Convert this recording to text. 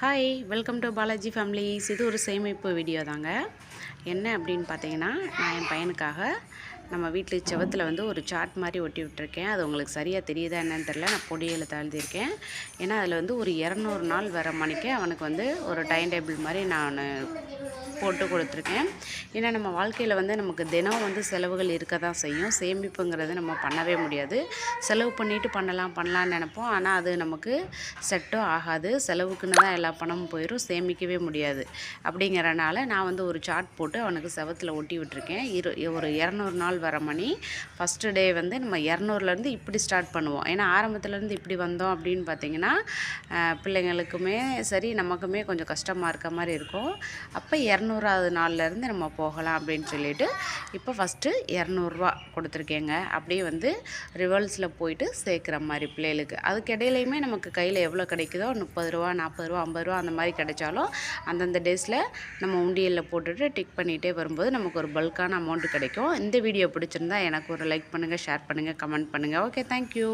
Hi welcome to Balaji families இது ஒரு சேமிப்பு வீடியோ தாங்க. என்ன அப்படின்னு பார்த்தீங்கன்னா நான் என் பையனுக்காக நம்ம வீட்டில் செவத்தில் வந்து ஒரு சார்ட் மாதிரி ஒட்டி விட்டுருக்கேன். அது உங்களுக்கு சரியாக தெரியுதா என்னன்னு தெரில நான் பொடியில் தாழ்த்திருக்கேன் ஏன்னா அதில் வந்து ஒரு இரநூறு நாள் வர மணிக்கு அவனுக்கு வந்து ஒரு டைம் டேபிள் மாதிரி நான் போட்டு கொடுத்துருக்கேன். ஏன்னா நம்ம வாழ்க்கையில் வந்து நமக்கு தினம் வந்து செலவுகள் இருக்க தான் செய்யும். சேமிப்புங்கிறது நம்ம பண்ணவே முடியாது. செலவு பண்ணிவிட்டு பண்ணலாம் பண்ணலாம்னு நினைப்போம். ஆனால் அது நமக்கு செட்டும் ஆகாது. செலவுக்குன்னு தான் எல்லா பணமும் போயிடும் சேமிக்கவே முடியாது. அப்படிங்கிறனால நான் வந்து ஒரு சார்ட் போட்டு அவனுக்கு செவத்தில் ஒட்டி விட்டுருக்கேன். இரு ஒரு இரநூறு நாள் வர மணி ஃபஸ்ட்டு டே வந்து நம்ம இரநூறுலேருந்து இப்படி ஸ்டார்ட் பண்ணுவோம். ஏன்னா ஆரம்பத்துலேருந்து இப்படி வந்தோம் அப்படின்னு பார்த்தீங்கன்னா பிள்ளைங்களுக்குமே சரி நமக்குமே கொஞ்சம் கஷ்டமாக இருக்க மாதிரி இருக்கும். அப்போ இரநூறாவது நாள்லேருந்து நம்ம போகலாம் அப்படின்னு சொல்லிட்டு இப்போ ஃபஸ்ட்டு இரநூறுவா கொடுத்துருக்கேங்க. அப்படியே வந்து ரிவல்ஸில் போயிட்டு சேர்க்குற மாதிரி பிள்ளைகளுக்கு. அதுக்கு இடையிலையுமே நமக்கு கையில் எவ்வளோ கிடைக்குதோ முப்பது ரூபா நாற்பது ரூபா ஐம்பது ரூபா அந்த மாதிரி கிடைச்சாலும் அந்தந்த டேஸில் நம்ம உண்டியலில் போட்டுட்டு டிக் பண்ணிகிட்டே வரும்போது நமக்கு ஒரு பல்கான அமௌண்ட் கிடைக்கும். இந்த வீடியோ வீடியோ பிடிச்சிருந்தா எனக்கு ஒரு லைக் பண்ணுங்கள் ஷேர் பண்ணுங்கள் கமெண்ட் பண்ணுங்கள் ஓகே தேங்க்யூ